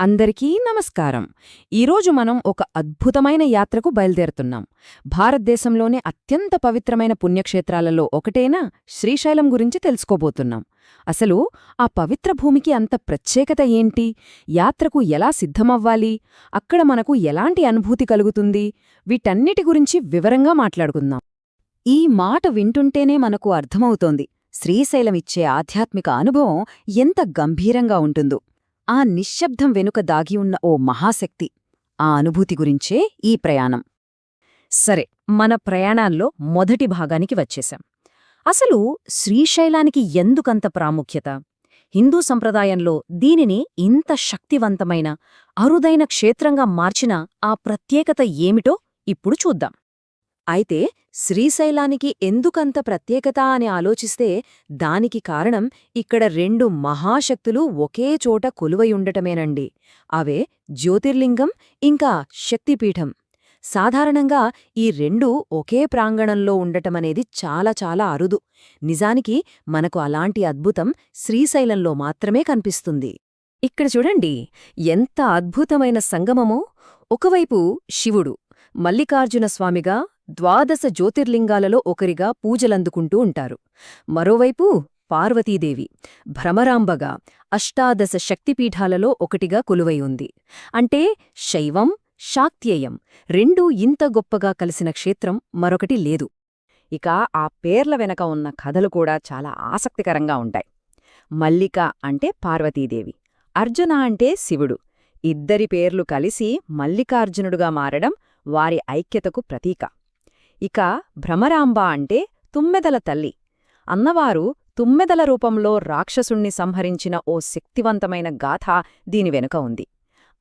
అందరికీ నమస్కారం. ఈరోజు మనం ఒక అద్భుతమైన యాత్రకు బయలుదేరుతున్నాం. భారతదేశంలోనే అత్యంత పవిత్రమైన పుణ్యక్షేత్రాలలో ఒకటైన శ్రీశైలం గురించి తెలుసుకోబోతున్నాం. అసలు ఆ పవిత్ర భూమికి అంత ప్రత్యేకత ఏంటి? యాత్రకు ఎలా సిద్ధమవ్వాలి? అక్కడ మనకు ఎలాంటి అనుభూతి కలుగుతుంది? వీటన్నిటి గురించి వివరంగా మాట్లాడుకుందాం. ఈ మాట వింటుంటేనే మనకు అర్థమవుతోంది. శ్రీశైలమిచ్చే ఆధ్యాత్మిక అనుభవం ఎంత గంభీరంగా ఉంటుందో. ఆ నిశ్శబ్దం వెనుక దాగి ఉన్న ఓ మహాశక్తి ఆ అనుభూతి గురించే ఈ ప్రయాణం. సరే మన ప్రయాణాల్లో మొదటి భాగానికి వచ్చేశాం. అసలు శ్రీశైలానికి ఎందుకంత ప్రాముఖ్యత? హిందూ సంప్రదాయంలో దీనిని ఇంత శక్తివంతమైన అరుదైన క్షేత్రంగా మార్చిన ఆ ప్రత్యేకత ఏమిటో ఇప్పుడు చూద్దాం. అయితే శ్రీశైలానికి ఎందుకంత ప్రత్యేకత అని ఆలోచిస్తే దానికి కారణం ఇక్కడ రెండు మహాశక్తులు ఒకే చోట కొలువయుండటమేనండి. అవే జ్యోతిర్లింగం ఇంకా శక్తిపీఠం. సాధారణంగా ఈ రెండూ ఒకే ప్రాంగణంలో ఉండటమనేది చాలా చాలా అరుదు. నిజానికి మనకు అలాంటి అద్భుతం శ్రీశైలంలో మాత్రమే కనిపిస్తుంది. ఇక్కడ చూడండి ఎంత అద్భుతమైన సంగమమో! ఒకవైపు శివుడు మల్లికార్జున స్వామిగా ద్వాదశ జ్యోతిర్లింగాలలో ఒకరిగా పూజలందుకుంటూ ఉంటారు. మరోవైపు పార్వతీదేవి భ్రమరాంబగా అష్టాదశ శక్తిపీఠాలలో ఒకటిగా కొలువై ఉంది. అంటే శైవం శాక్త్యేయం రెండూ ఇంత గొప్పగా కలిసిన క్షేత్రం మరొకటి లేదు. ఇక ఆ పేర్ల వెనక ఉన్న కథలు కూడా చాలా ఆసక్తికరంగా ఉంటాయి. మల్లిక అంటే పార్వతీదేవి అర్జున అంటే శివుడు. ఇద్దరి పేర్లు కలిసి మల్లికార్జునుడుగా మారడం వారి ఐక్యతకు ప్రతీక. ఇక భ్రమరాంబ అంటే తుమ్మెదల తల్లి. అన్నవారు తుమ్మెదల రూపంలో రాక్షసుణ్ణి సంహరించిన ఓ శక్తివంతమైన గాథ దీని వెనుక ఉంది.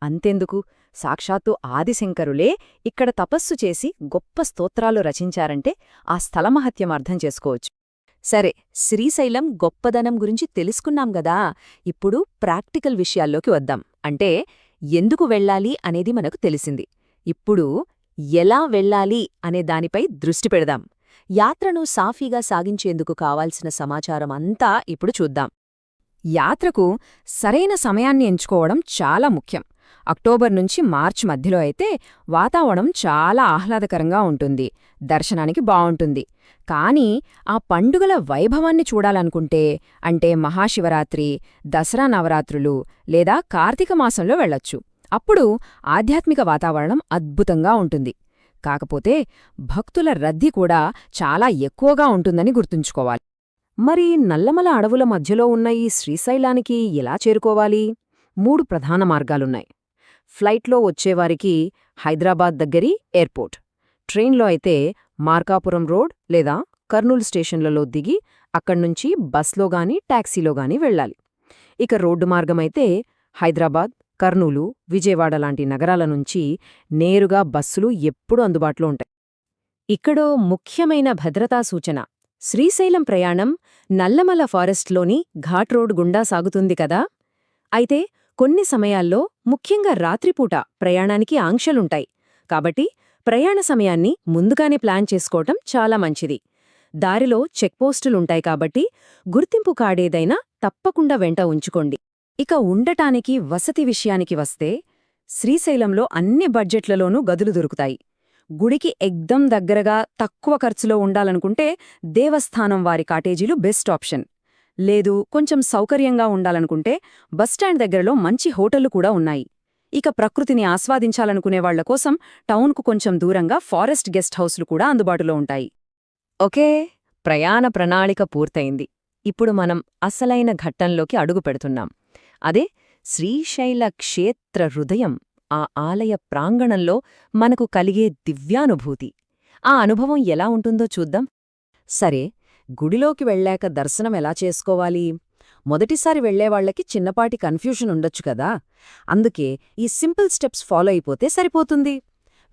అంతెందుకు? సాక్షాత్తు ఆదిశంకరులే ఇక్కడ తపస్సు చేసి గొప్ప స్తోత్రాలు రచించారంటే ఆ స్థలమహత్యం అర్థం చేసుకోవచ్చు. సరే శ్రీశైలం గొప్పదనం గురించి తెలుసుకున్నాం గదా. ఇప్పుడు ప్రాక్టికల్ విషయాల్లోకి వద్దాం. అంటే ఎందుకు వెళ్ళాలి అనేది మనకు తెలిసింది. ఇప్పుడు ఎలా వెళ్ళాలి అనే దానిపై దృష్టి పెడదాం. యాత్రను సాఫీగా సాగించేందుకు కావాల్సిన సమాచారం అంతా ఇప్పుడు చూద్దాం. యాత్రకు సరైన సమయాన్ని ఎంచుకోవడం చాలా ముఖ్యం. అక్టోబర్ నుంచి మార్చ్ మధ్యలో అయితే వాతావరణం చాలా ఆహ్లాదకరంగా ఉంటుంది. దర్శనానికి బావుంటుంది కానీ ఆ పండుగల వైభవాన్ని చూడాలనుకుంటే అంటే మహాశివరాత్రి దసరా నవరాత్రులు లేదా కార్తీక మాసంలో వెళ్ళొచ్చు. అప్పుడు ఆధ్యాత్మిక వాతావరణం అద్భుతంగా ఉంటుంది. కాకపోతే భక్తుల రద్దీ కూడా చాలా ఎక్కువగా ఉంటుందని గుర్తుంచుకోవాలి. మరి నల్లమల అడవుల మధ్యలో ఉన్న ఈ శ్రీశైలానికి ఎలా చేరుకోవాలి? మూడు ప్రధాన మార్గాలున్నాయి. ఫ్లైట్లో వచ్చేవారికి హైదరాబాద్ దగ్గరి ఎయిర్పోర్ట్. ట్రైన్లో అయితే మార్కాపురం రోడ్ లేదా కర్నూలు స్టేషన్లలో దిగి అక్కడ్నుంచి బస్లో గాని టాక్సీలో గాని వెళ్ళాలి. ఇక రోడ్డు మార్గమైతే హైదరాబాద్ కర్నూలు విజయవాడ లాంటి నగరాల నుంచి నేరుగా బస్సులు ఎప్పుడూ అందుబాటులో ఉంటాయి. ఇక్కడో ముఖ్యమైన భద్రతా సూచన. శ్రీశైలం ప్రయాణం నల్లమల ఫారెస్ట్లోని ఘాట్ రోడ్ గుండా సాగుతుంది కదా? అయితే కొన్ని సమయాల్లో ముఖ్యంగా రాత్రిపూట ప్రయాణానికి ఆంక్షలుంటాయి. కాబట్టి ప్రయాణ సమయాన్ని ముందుగానే ప్లాన్ చేసుకోవటం చాలా మంచిది. దారిలో చెక్పోస్టులుంటాయి కాబట్టి గుర్తింపు కాడేదైనా తప్పకుండా వెంట ఉంచుకోండి. ఇక ఉండటానికి వసతి విషయానికి వస్తే శ్రీశైలంలో అన్ని బడ్జెట్లలోనూ గదులు దొరుకుతాయి. గుడికి ఎగ్దం దగ్గరగా తక్కువ ఖర్చులో ఉండాలనుకుంటే దేవస్థానం వారి కాటేజీలు బెస్ట్ ఆప్షన్. లేదు కొంచెం సౌకర్యంగా ఉండాలనుకుంటే బస్టాండ్ దగ్గరలో మంచి హోటళ్ళు కూడా ఉన్నాయి. ఇక ప్రకృతిని ఆస్వాదించాలనుకునే కోసం టౌన్కు కొంచెం దూరంగా ఫారెస్ట్ గెస్ట్ హౌస్లు కూడా అందుబాటులో ఉంటాయి. ఓకే ప్రయాణ ప్రణాళిక పూర్తయింది. ఇప్పుడు మనం అసలైన ఘట్టంలోకి అడుగు పెడుతున్నాం. అదే శ్రీశైల క్షేత్ర హృదయం ఆ ఆలయ ప్రాంగణంలో మనకు కలిగే దివ్యానుభూతి. ఆ అనుభవం ఎలా ఉంటుందో చూద్దాం. సరే గుడిలోకి వెళ్ళాక దర్శనం ఎలా చేసుకోవాలి? మొదటిసారి వెళ్ళేవాళ్ళకి చిన్నపాటి కన్ఫ్యూషన్ ఉండొచ్చు కదా. అందుకే ఈ సింపుల్ స్టెప్స్ ఫాలో అయిపోతే సరిపోతుంది.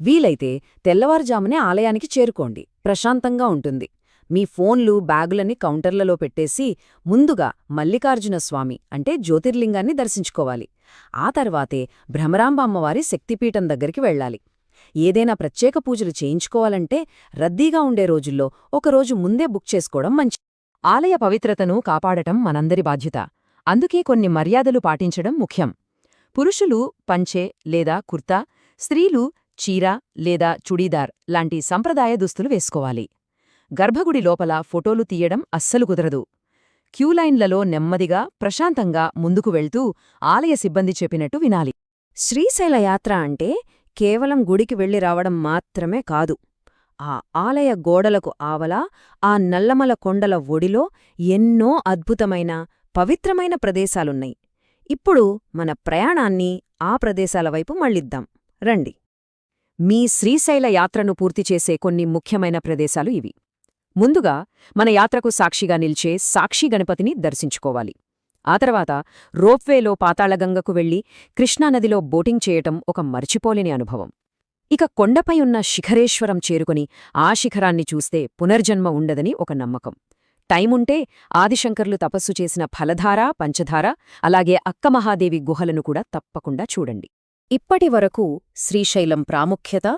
వీలైతే తెల్లవారుజామునే ఆలయానికి చేరుకోండి. ప్రశాంతంగా ఉంటుంది. మీ ఫోన్లు బ్యాగులని కౌంటర్లలో పెట్టేసి ముందుగా మల్లికార్జున స్వామి అంటే జ్యోతిర్లింగాన్ని దర్శించుకోవాలి. ఆ తర్వాతే భ్రమరాంబ అమ్మవారి శక్తిపీఠం దగ్గరికి వెళ్ళాలి. ఏదైనా ప్రత్యేక పూజలు చేయించుకోవాలంటే రద్దీగా ఉండే రోజుల్లో ఒకరోజు ముందే బుక్ చేసుకోవడం మంచి ఆలయ పవిత్రతను కాపాడటం మనందరి బాధ్యత. అందుకే కొన్ని మర్యాదలు పాటించడం ముఖ్యం. పురుషులు పంచె లేదా కుర్తా స్త్రీలు చీర లేదా చుడీదార్ లాంటి సంప్రదాయ దుస్తులు వేసుకోవాలి. గర్భగుడి లోపల ఫోటోలు తీయడం అస్సలు కుదరదు. క్యూలైన్లలో నెమ్మదిగా ప్రశాంతంగా ముందుకు వెళ్తూ ఆలయ సిబ్బంది చెప్పినట్టు వినాలి. శ్రీశైల యాత్ర అంటే కేవలం గుడికి వెళ్ళి రావడం మాత్రమే కాదు. ఆ ఆలయ గోడలకు ఆవల ఆ నల్లమల కొండల ఒడిలో ఎన్నో అద్భుతమైన పవిత్రమైన ప్రదేశాలున్నాయి. ఇప్పుడు మన ప్రయాణాన్ని ఆ ప్రదేశాల వైపు మళ్ళిద్దాం. రండి. మీ శ్రీశైల యాత్రను పూర్తి చేసే కొన్ని ముఖ్యమైన ప్రదేశాలు ఇవి. ముందుగా మన యాత్రకు సాక్షిగా నిల్చే సాక్షి గణపతిని దర్శించుకోవాలి. ఆ తర్వాత రోప్వేలో పాతాళగంగకు వెళ్ళి కృష్ణానదిలో బోటింగ్ చేయటం ఒక మర్చిపోలేని అనుభవం. ఇక కొండపై ఉన్న శిఖరేశ్వరం చేరుకుని ఆ శిఖరాన్ని చూస్తే పునర్జన్మ ఉండదని ఒక నమ్మకం. టైముంటే ఆదిశంకర్లు తపస్సు చేసిన ఫలధార పంచధార అలాగే అక్కమహాదేవి గుహలను కూడా తప్పకుండా చూడండి. ఇప్పటి వరకు శ్రీశైలం ప్రాముఖ్యత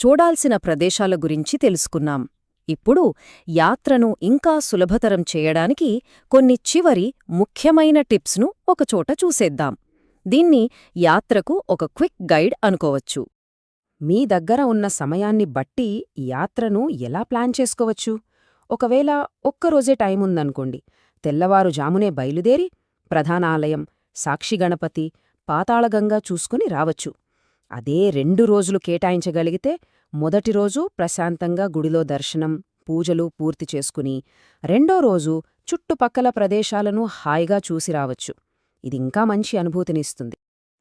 చూడాల్సిన ప్రదేశాల గురించి తెలుసుకున్నాం. ఇప్పుడు యాత్రను ఇంకా సులభతరం చేయడానికి కొన్ని చివరి ముఖ్యమైన టిప్స్ను ఒకచోట చూసేద్దాం. దీన్ని యాత్రకు ఒక క్విక్ గైడ్ అనుకోవచ్చు. మీ దగ్గర ఉన్న సమయాన్ని బట్టి యాత్రను ఎలా ప్లాన్ చేసుకోవచ్చు? ఒకవేళ ఒక్కరోజే టైముందనుకోండి తెల్లవారుజామునే బయలుదేరి ప్రధానాలయం సాక్షిగణపతి పాతాళగంగా చూసుకుని రావచ్చు. అదే రెండు రోజులు కేటాయించగలిగితే మొదటి రోజు ప్రశాంతంగా గుడిలో దర్శనం పూజలు పూర్తి చేసుకుని రెండో రోజు చుట్టుపక్కల ప్రదేశాలను హాయిగా చూసి రావచ్చు. ఇదింకా మంచి అనుభూతినిస్తుంది.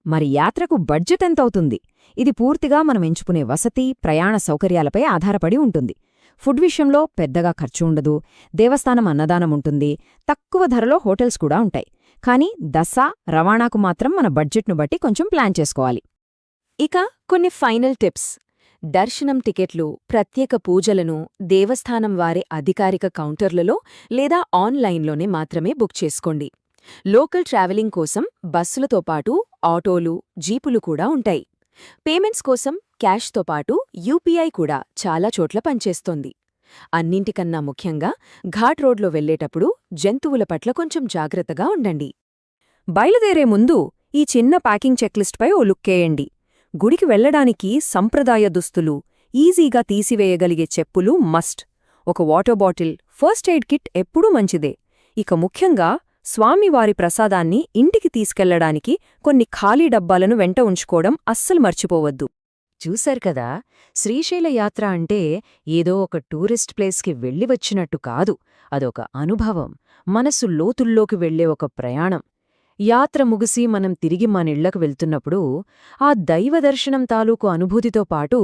మరి యాత్రకు బడ్జెట్ ఎంతవుతుంది? ఇది పూర్తిగా మనం ఎంచుకునే వసతి ప్రయాణ సౌకర్యాలపై ఆధారపడి ఉంటుంది. ఫుడ్ విషయంలో పెద్దగా ఖర్చు ఉండదు దేవస్థానం అన్నదానం ఉంటుంది తక్కువ ధరలో హోటల్స్ కూడా ఉంటాయి. కానీ దశ రవాణాకు మాత్రం మన బడ్జెట్ను బట్టి కొంచెం ప్లాన్ చేసుకోవాలి. ఇక కొన్ని ఫైనల్ టిప్స్. దర్శనం టికెట్లు ప్రత్యేక పూజలను దేవస్థానం వారి అధికారిక కౌంటర్లలో లేదా ఆన్లైన్లోనే మాత్రమే బుక్ చేసుకోండి. లోకల్ ట్రావెలింగ్ కోసం బస్సులతో పాటు ఆటోలు జీపులు కూడా ఉంటాయి. పేమెంట్స్ కోసం క్యాష్తో పాటు యూపీఐ కూడా చాలా చోట్ల పనిచేస్తోంది. అన్నింటికన్నా ముఖ్యంగా ఘాట్ రోడ్లో వెళ్ళేటప్పుడు జంతువుల పట్ల కొంచెం జాగ్రత్తగా ఉండండి. బయలుదేరే ముందు ఈ చిన్న ప్యాకింగ్ చెక్లిస్ట్పై ఓ లుక్కేయండి. గుడికి వెళ్ళడానికి సంప్రదాయ దుస్తులు ఈజీగా తీసివేయగలిగే చెప్పులు మస్ట్ ఒక water bottle first aid kit ఎప్పుడూ మంచిదే. ఇక ముఖ్యంగా స్వామివారి ప్రసాదాన్ని ఇంటికి తీసుకెళ్ళడానికి కొన్ని ఖాళీ డబ్బాలను వెంట ఉంచుకోవడం అస్సలు మర్చిపోవద్దు. చూశారు కదా శ్రీశైల యాత్ర అంటే ఏదో ఒక టూరిస్ట్ ప్లేస్కి వెళ్ళి వచ్చినట్టు కాదు అదొక అనుభవం. మనసు లోతుల్లోకి వెళ్ళే ఒక ప్రయాణం. యాత్ర ముగిసి మనం తిరిగి మనిళ్ళకు వెళ్తున్నప్పుడు ఆ దైవ దర్శనం తాలూకు అనుభూతితో పాటు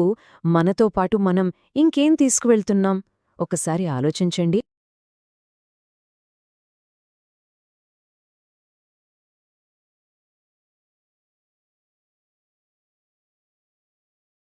మనతో పాటు మనం ఇంకేం తీసుకువెళ్తున్నాం? ఒకసారి ఆలోచించండి.